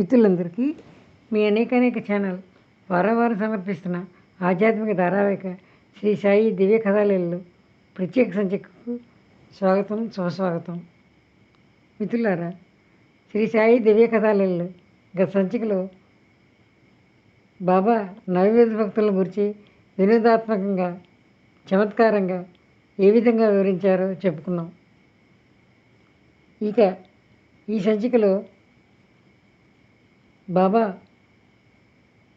మిత్రులందరికీ మీ అనేక అనేక ఛానల్ వారం వారం సమర్పిస్తున్న ఆధ్యాత్మిక ధారావాహిక శ్రీ సాయి దివ్య కథాలయలు ప్రత్యేక సంచికకు స్వాగతం సుస్వాగతం. మిత్రులారా శ్రీ సాయి దివ్య కథాలయలు గత సంచికలో బాబా నవవేద భక్తుల గురించి వినోదాత్మకంగా చమత్కారంగా ఏ విధంగా వివరించారో చెప్పుకున్నాం ఇక ఈ సంచికలో బాబా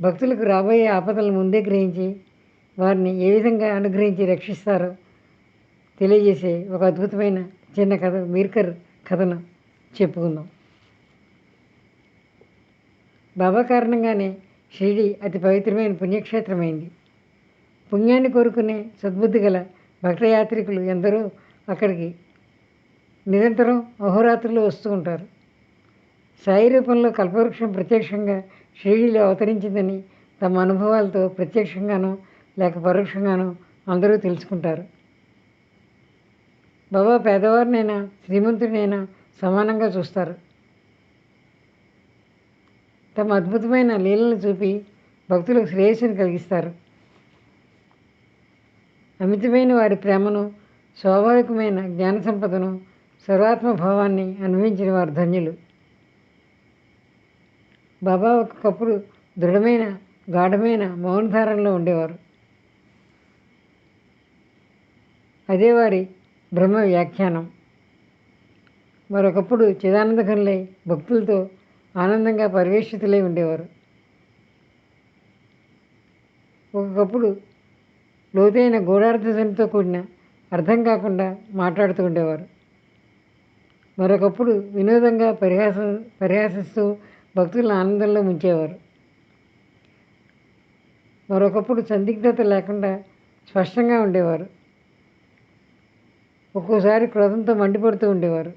భక్తులకు రాబోయే ఆపదలను ముందే గ్రహించి వారిని ఏ విధంగా అనుగ్రహించి రక్షిస్తారో తెలియజేసే ఒక అద్భుతమైన చిన్న కథ మీర్కర్ కథను చెప్పుకుందాం. బాబా కారణంగానే షిరిడి అతి పవిత్రమైన పుణ్యక్షేత్రమైంది. పుణ్యాన్ని కోరుకునే సద్బుద్ధి గల భక్తయాత్రికులు ఎందరో అక్కడికి నిరంతరం అహోరాత్రులు వస్తూ ఉంటారు. సాయి రూపంలో కల్పవృక్షం ప్రత్యక్షంగా షిరిడీలో అవతరించిందని తమ అనుభవాలతో ప్రత్యక్షంగానో లేక పరోక్షంగానో అందరూ తెలుసుకుంటారు. బాబా పేదవారినైనా శ్రీమంతుడినైనా సమానంగా చూస్తారు. తమ అద్భుతమైన లీలను చూపి భక్తులకు శ్రేయస్సును కలిగిస్తారు. అమితమైన వారి ప్రేమను స్వాభావికమైన జ్ఞాన సంపదను సర్వాత్మ భావాన్ని అనుభవించిన వారు ధన్యులు. బాబా ఒకప్పుడు దృఢమైన గాఢమైన మౌనధారణలో ఉండేవారు. అదే వారి బ్రహ్మ వ్యాఖ్యానం. మరొకప్పుడు చిదానందఘనులై భక్తులతో ఆనందంగా పరివేషితులై ఉండేవారు. ఒకప్పుడు లోతైన గూఢార్థంతో కూడిన అర్థం కాకుండా మాట్లాడుతూ ఉండేవారు. మరొకప్పుడు వినోదంగా పరిహాసం పరిహాసిస్తూ భక్తులను ఆనందంలో ముంచేవారు. మరొకప్పుడు సందిగ్ధత లేకుండా స్పష్టంగా ఉండేవారు. ఒక్కోసారి క్రోధంతో మండిపడుతూ ఉండేవారు.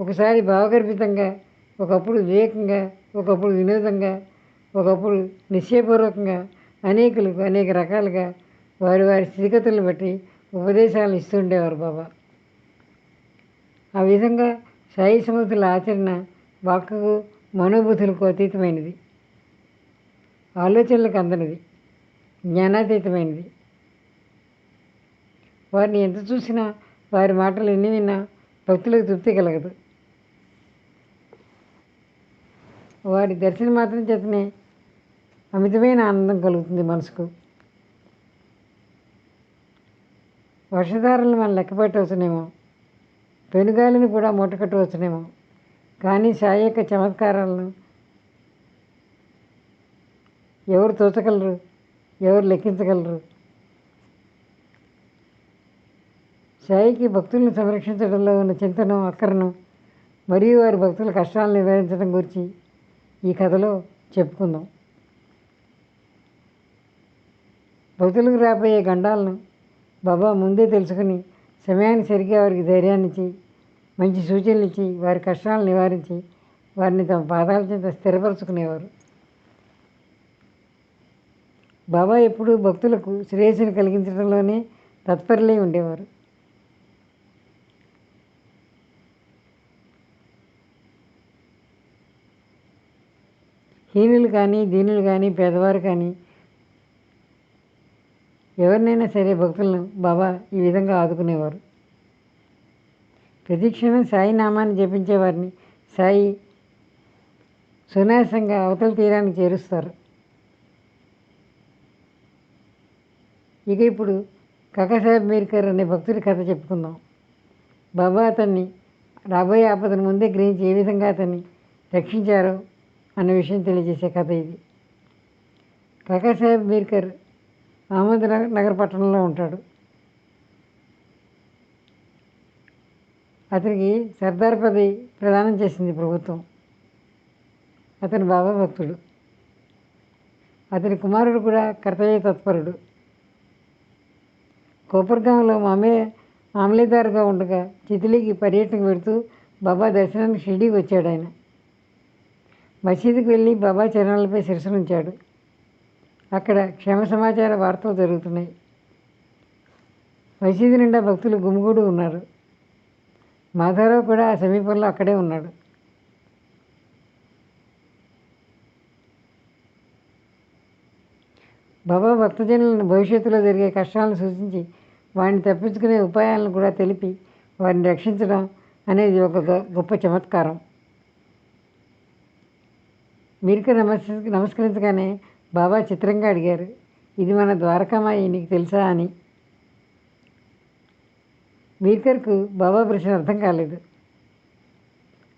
ఒకసారి భావగర్భితంగా ఒకప్పుడు వివేకంగా ఒకప్పుడు వినోదంగా ఒకప్పుడు నిశ్చయపూర్వకంగా అనేకులకు అనేక రకాలుగా వారి వారి స్థితిగతులను బట్టి ఉపదేశాలు ఇస్తూ ఉండేవారు బాబా. ఆ విధంగా సాయి సముద్రుల ఆచరణ వాక్కు మనోబుద్ధులకు అతీతమైనది. ఆలోచనలకు అందనిది. జ్ఞానాతీతమైనది. వారిని ఎంత చూసినా వారి మాటలు ఎన్ని విన్నా భక్తులకు తృప్తి కలగదు. వారి దర్శనం మాత్రం చేతనే అమితమైన ఆనందం కలుగుతుంది మనసుకు. వర్షధారలు మనం లెక్క పెట్టవచ్చునేమో పెనుగాలిని కూడా మూటకట్టవచ్చునేమో. కానీ సాయి యొక్క చమత్కారాలను ఎవరు తోచగలరు? ఎవరు లెక్కించగలరు? సాయికి భక్తులను సంరక్షించడంలో ఉన్న చింతను అక్కరను మరియు వారి భక్తుల కష్టాలను నివారించడం గురించి ఈ కథలో చెప్పుకుందాం. భక్తులకు రాబోయే గండాలను బాబా ముందే తెలుసుకుని సమయానికి సరిగ్గా వారికి ధైర్యాన్ని ఇచ్చి మంచి సూచనలు ఇచ్చి వారి కష్టాలను నివారించి వారిని తమ పాదాల చేత స్థిరపరచుకునేవారు. బాబా ఎప్పుడూ భక్తులకు శ్రేయస్సును కలిగించడంలోనే తత్పరులై ఉండేవారు. హీనులు కానీ దీనులు కానీ పేదవారు కానీ ఎవరినైనా సరే భక్తులను బాబా ఈ విధంగా ఆదుకునేవారు. ప్రతిక్షణం సాయి నామాన్ని జపించేవారిని సాయి సునాయాసంగా అవతల తీరానికి చేరుస్తారు. ఇక ఇప్పుడు కాకాసాహెబ్ మీర్కర్ అనే భక్తుడి కథ చెప్పుకుందాం. బాబా అతన్ని రాబోయే ఆపదను ముందే గ్రహించి ఏ విధంగా అతన్ని రక్షించారో అన్న విషయం తెలియజేసే కథ ఇది. కాకాసాహెబ్ మీర్కర్ అహ్మద్ నగర్ పట్టణంలో ఉంటాడు. అతనికి సర్దార్ పది ప్రదానం చేసింది ప్రభుత్వం. అతని బాబా భక్తుడు. అతని కుమారుడు కూడా కర్తవ్య తత్పరుడు. కోపర్గాంలో మామే మామలేదారుగా ఉండగా చితిలికి పర్యటనకు వెళుతూ బాబా దర్శనానికి షిర్డీకి వచ్చాడు ఆయన. మసీదుకి వెళ్ళి బాబా చరణాలపై శిరసనుంచాడు అక్కడ క్షేమ సమాచార వార్తలు జరుగుతున్నాయి. మసీదు నిండా భక్తులు గుమిగూడు ఉన్నారు. మాధవరావు కూడా ఆ సమీపంలో అక్కడే ఉన్నాడు. బాబా భక్తజనులను భవిష్యత్తులో జరిగే కష్టాలను సూచించి వారిని తప్పించుకునే ఉపాయాలను కూడా తెలిపి వారిని రక్షించడం అనేది ఒక గొప్ప చమత్కారం. మీరు నమస్ నమస్కరించగానే బాబా చిత్రంగా అడిగారు. ఇది మన ద్వారకామాయి నీకు తెలుసా అని. మీర్కర్కు బాబా ప్రశ్న అర్థం కాలేదు.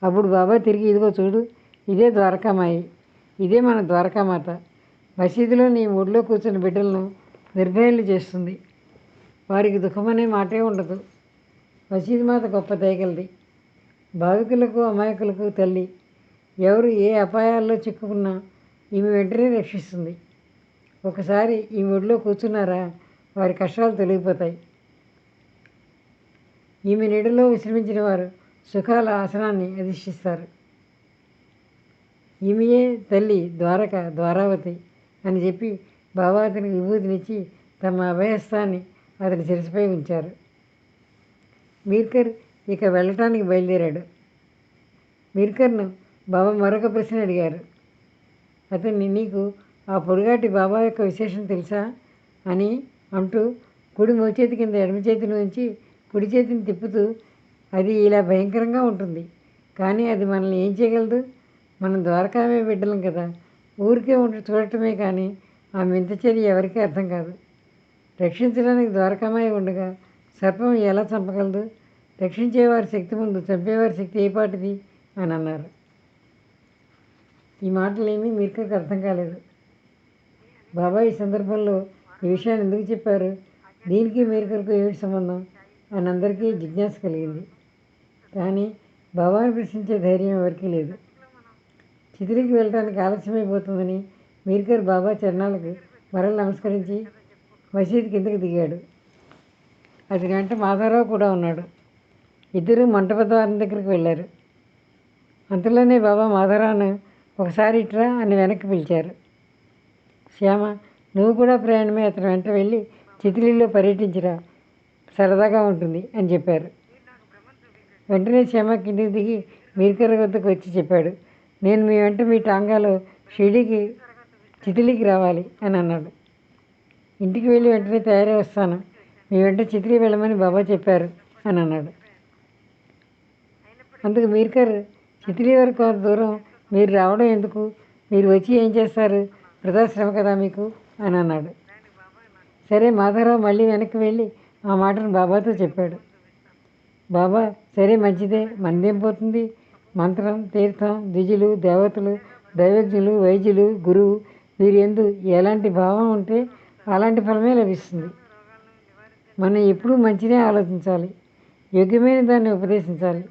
అప్పుడు బాబా తిరిగి ఇదిగో చూడు ఇదే ద్వారకామాయి ఇదే మన ద్వారకామాత. మసీదులో నీ ఊళ్ళో కూర్చున్న బిడ్డలను నిర్భయాలు చేస్తుంది. వారికి దుఃఖమనే మాటే ఉండదు. మసీదు మాత గొప్ప దయగలది. భావికులకు అమాయకులకు తల్లి ఎవరు ఏ అపాయాల్లో చిక్కుకున్నా ఈమె వెంటనే రక్షిస్తుంది. ఒకసారి ఈ ఒడిలో కూర్చున్నారా? వారి కష్టాలు తొలగిపోతాయి. ఈమె నీడలో విశ్రమించిన వారు సుఖాల ఆసనాన్ని అధిష్ఠిస్తారు. ఈమెయే తల్లి ద్వారక ద్వారావతి అని చెప్పి బాబా అతనికి విభూతినిచ్చి తమ అభయస్థాన్ని అతని శిరస్సుపై ఉంచారు. మీర్కర్ ఇక వెళ్ళటానికి బయలుదేరాడు. మీర్కర్ను బాబా మరొక ప్రశ్న అడిగారు. అతన్ని నీకు ఆ పొడుగాటి బాబా యొక్క విశేషం తెలుసా? అని అంటూ కుడి మోచేతి కింద ఎడమ చేతిలోంచి కుడి చేతిని తిప్పుతూ అది ఇలా భయంకరంగా ఉంటుంది. కానీ అది మనల్ని ఏం చేయగలదు? మనం ద్వారకామే బిడ్డలం కదా. ఊరికే ఉండి చూడటమే కానీ ఆ వింత చర్య ఎవరికీ అర్థం కాదు. రక్షించడానికి ద్వారకామై ఉండగా సర్పం ఎలా చంపగలదు? రక్షించేవారి శక్తి ముందు చంపేవారి శక్తి ఏ పాటిది? అని అన్నారు. ఈ మాటలేమీ మీర్కకు అర్థం కాలేదు. బాబా ఈ సందర్భంలో ఈ విషయాన్ని ఎందుకు చెప్పారు? దీనికి మీర్కలకు ఏమిటి సంబంధం? అని అందరికీ జిజ్ఞాస కలిగింది. కానీ బాబాని ప్రశ్నించే ధైర్యం ఎవరికీ లేదు. చిత్రికి వెళ్ళడానికి ఆలస్యమైపోతుందని మీర్కర్ బాబా చరణాలకు మరల నమస్కరించి మసీద్ కిందకి దిగాడు. అది గంట మాధవరావు కూడా ఉన్నాడు. ఇద్దరు మంటపద్వారం దగ్గరికి వెళ్ళారు. అంతలోనే బాబా మాధవరావును ఒకసారి ఇట్రా అని వెనక్కి పిలిచారు. శ్యామ నువ్వు కూడా ప్రయాణమే అతని వెంట వెళ్ళి చితిలీలో పర్యటించిరా. సరదాగా ఉంటుంది అని చెప్పారు. వెంటనే శ్యామ కిందికి దిగి మీర్కర్ వద్దకు వచ్చి చెప్పాడు. నేను మీ వెంట మీ టాంగాలో షిరిడీకి చితిలీకి రావాలి అని అన్నాడు. ఇంటికి వెళ్ళి వెంటనే తయారై వస్తాను. మీ వెంట చితిలి వెళ్ళమని బాబా చెప్పారు అని అన్నాడు. అందుకు మీర్కర్ చితిలి వరకు కొంత దూరం మీరు రావడం ఎందుకు? మీరు వచ్చి ఏం చేస్తారు? వృధాశ్రమ కదా మీకు? అని అన్నాడు. సరే మాధవరావు మళ్ళీ వెనక్కి వెళ్ళి ఆ మాటను బాబాతో చెప్పాడు. బాబా సరే మంచిదే. మందేం పోతుంది? మంత్రం తీర్థం ద్విజులు దేవతలు దైవజ్ఞులు వైద్యులు గురువు వీరి ఎందు ఎలాంటి భావం ఉంటే అలాంటి ఫలమే లభిస్తుంది. మనం ఎప్పుడూ మంచినే ఆలోచించాలి. యోగ్యమైన దాన్ని ఉపదేశించాలి.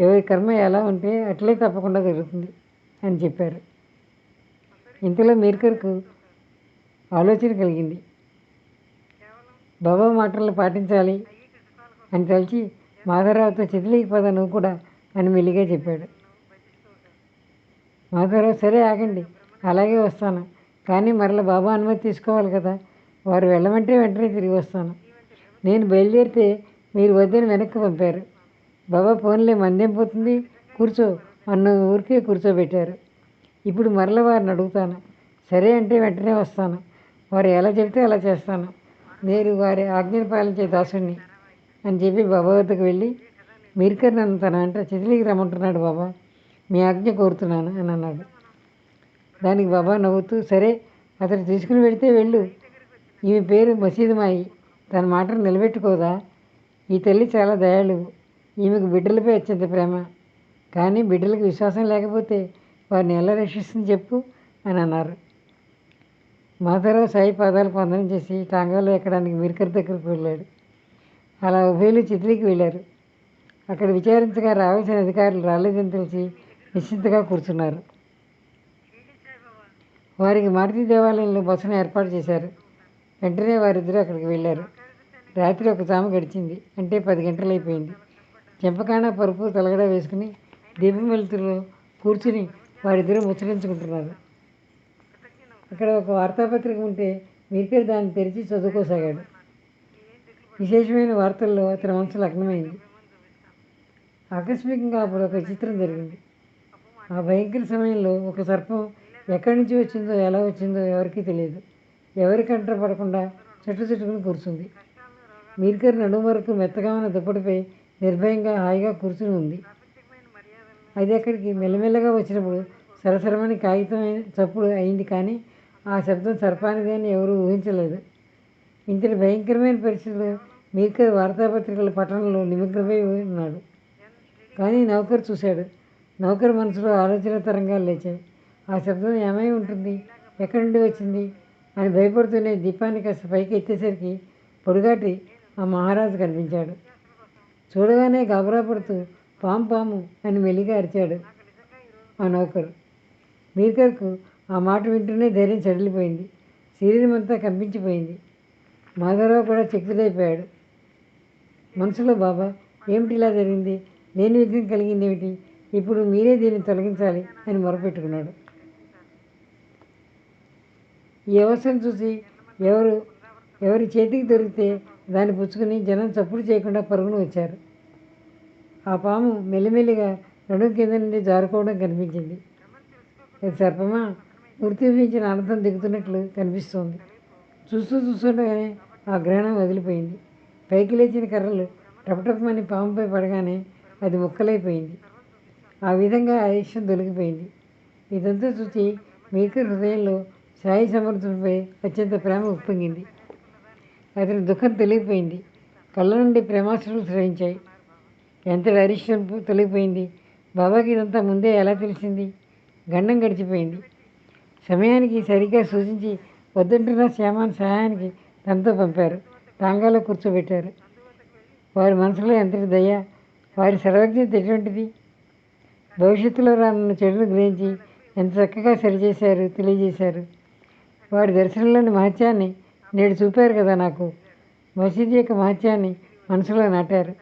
ఎవరి కర్మ ఎలా ఉంటే అట్లే తప్పకుండా జరుగుతుంది అని చెప్పారు. ఇంతలో మీర్కర్కు ఆలోచన కలిగింది. బాబా మాటలు పాటించాలి అని తలిచి మాధవరావుతో చితిలీకి పద నువ్వు కూడా అని మెల్లిగా చెప్పాడు. మాధవరావు సరే ఆగండి అలాగే వస్తాను. కానీ మరల బాబా అనుమతి తీసుకోవాలి కదా. వారు వెళ్ళమంటే వెంటనే తిరిగి వస్తాను. నేను బయలుదేరితే మీరు వద్దని వెనక్కి పంపారు. బాబా ఫోన్లే మందేం పోతుంది? కూర్చో. అన్న ఊరికే కూర్చోబెట్టారు. ఇప్పుడు మరల వారిని అడుగుతాను. సరే అంటే వెంటనే వస్తాను. వారు ఎలా చెబితే అలా చేస్తాను. నేను వారి ఆజ్ఞను పాలించే దాసుని అని చెప్పి బాబా వద్దకు వెళ్ళి మీరికర్ నన్ను తన అంటే చితిలికి రమ్మంటున్నాడు బాబా. మీ ఆజ్ఞ కోరుతున్నాను అని అన్నాడు. దానికి బాబా నవ్వుతూ సరే అతను తీసుకుని వెళితే వెళ్ళు. ఈమె పేరు మసీదు మాయి. తన మాటను నిలబెట్టుకోదా? ఈ తల్లి చాలా దయాళువు. ఈమెకు బిడ్డలపై అత్యంత ప్రేమ. కానీ బిడ్డలకు విశ్వాసం లేకపోతే వారిని ఎలా రక్షిస్తుంది చెప్పు అని అన్నారు. మాధవరావు సాయి పాదాలు పొందనం చేసి టాంగాలో ఎక్కడానికి మీర్కర్ దగ్గరకు వెళ్ళాడు. అలా ఉభయలు చిత్రికి వెళ్ళారు. అక్కడ విచారించగా రావాల్సిన అధికారులు రాలేదని తెలిసి నిశ్చింతగా కూర్చున్నారు. వారికి మారుతి దేవాలయంలో బస్సును ఏర్పాటు చేశారు. వెంటనే వారిద్దరూ అక్కడికి వెళ్ళారు. రాత్రి ఒక జామ గడిచింది. అంటే పది గంటలు అయిపోయింది చెంపకాణ పరుపు తలగడ వేసుకుని దీపం వెలుతురులో కూర్చుని వారిద్దరూ ముచ్చరించుకుంటున్నారు అక్కడ ఒక వార్తాపత్రిక ఉంటే మీరికే దాన్ని తెరిచి చదువుకోసాగాడు. విశేషమైన వార్తల్లో అతని మనసు లగ్నమైంది. ఆకస్మికంగా అప్పుడు ఒక చిత్రం జరిగింది. ఆ భయంకర సమయంలో ఒక సర్పం ఎక్కడి నుంచి వచ్చిందో ఎలా వచ్చిందో ఎవరికీ తెలియదు. ఎవరి కంట పడకుండా చెట్టు చుట్టుకుని కూర్చుంది. మీర్కర్ నడుము వరకు మెత్తగా ఉన్న దుప్పటిపై నిర్భయంగా హాయిగా కూర్చుని ఉంది. అది అక్కడికి మెల్లమెల్లగా వచ్చినప్పుడు సరసరమని కాగితం చప్పుడు అయింది కానీ ఆ శబ్దం సర్పానిది అని ఎవరూ ఊహించలేదు. ఇంతటి భయంకరమైన పరిస్థితిలో మీర్కర్ వార్తాపత్రికల పట్టణంలో నిమగ్నమై ఉన్నాడు. కానీ నౌకర్ చూశాడు. నౌకర్ మనసులో ఆలోచన తరంగాలు లేచాయి. ఆ శబ్దం ఏమై ఉంటుంది? ఎక్కడి నుండి వచ్చింది? అని భయపడుతూనే దీపాన్ని కాస్త పైకి ఎత్తేసరికి పొడుగాటి ఆ మహారాజు కనిపించాడు. చూడగానే గాబరా పడుతూ పాము పాము అని మెల్లిగా అరిచాడు ఆ నౌకరు. మీర్కర్కు ఆ మాట వింటూనే ధైర్యం చడిలిపోయింది శరీరం అంతా కంపించిపోయింది. మాధవరావు కూడా చకితుడైపోయాడు మనసులో బాబా ఏమిటి ఇలా జరిగింది? లేని విఘ్నం కలిగింది ఏమిటి ఇప్పుడు మీరే దీన్ని తొలగించాలి అని మొరపెట్టుకున్నాడు. ఈ అవసరం చూసి ఎవరు ఎవరి చేతికి దొరికితే దాన్ని పుచ్చుకుని జనం చప్పుడు చేయకుండా పరుగున వచ్చారు. ఆ పాము మెల్లిమెల్లిగా రెండు కింద నుండి జారుకోవడం కనిపించింది. అది సర్పమా మృత్యుభించిన అనంతం దిగుతున్నట్లు కనిపిస్తోంది. చూస్తూ చూస్తుండగానే ఆ గ్రహణం వదిలిపోయింది. పైకి లేచిన కర్రలు టపటపమని పాముపై పడగానే అది ముక్కలైపోయింది. ఆ విధంగా ఆయుష్యం దొరికిపోయింది ఇదంతా చూసి మీకు హృదయంలో సాయి సమర్థుడిపై అత్యంత ప్రేమ ఉప్పొంగింది. అతని దుఃఖం తొలగిపోయింది. కళ్ళ నుండి ప్రేమాశ్రులు స్రవించాయి. ఎంతటి అరిష్టం తొలగిపోయింది. బాబాకి ఇదంతా ముందే ఎలా తెలిసింది? గండం గడిచిపోయింది. సమయానికి సరిగ్గా సూచించి వద్దంటున్న శ్యామాన్ సహాయానికి తనతో పంపారు. టాంగాలో కూర్చోబెట్టారు. వారి మనసులో ఎంతటి దయ వారి సర్వజ్ఞత ఎటువంటిది భవిష్యత్తులో రానున్న చెడును గ్రహించి ఎంత చక్కగా సరిచేశారు తెలియజేశారు. వారి దర్శనంలోని మహత్యాన్ని నేడు చూపారు కదా నాకు. మసీద్ యొక్క మహత్యాన్ని మనసులో నాటారు.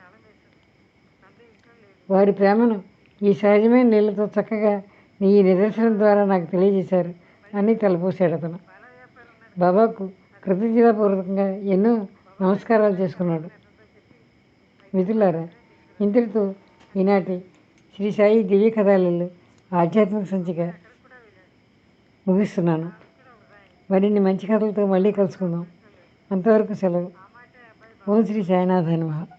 వారి ప్రేమను ఈ సహజమైన నీళ్ళతో చక్కగా నీ ఈ నిదర్శనం ద్వారా నాకు తెలియజేశారు. అని తలపోసాడు అతను. బాబాకు కృతజ్ఞతాపూర్వకంగా ఎన్నో నమస్కారాలు చేసుకున్నాడు. మిత్రులారా ఇంతటితో ఈనాటి శ్రీ సాయి దివ్య కథాలలో ఆధ్యాత్మిక సంచిక ముగిస్తున్నాను. మరిన్ని మంచి కథలతో మళ్ళీ కలుసుకుందాం. అంతవరకు సెలవు. ఓం శ్రీ సాయినాథ నమః.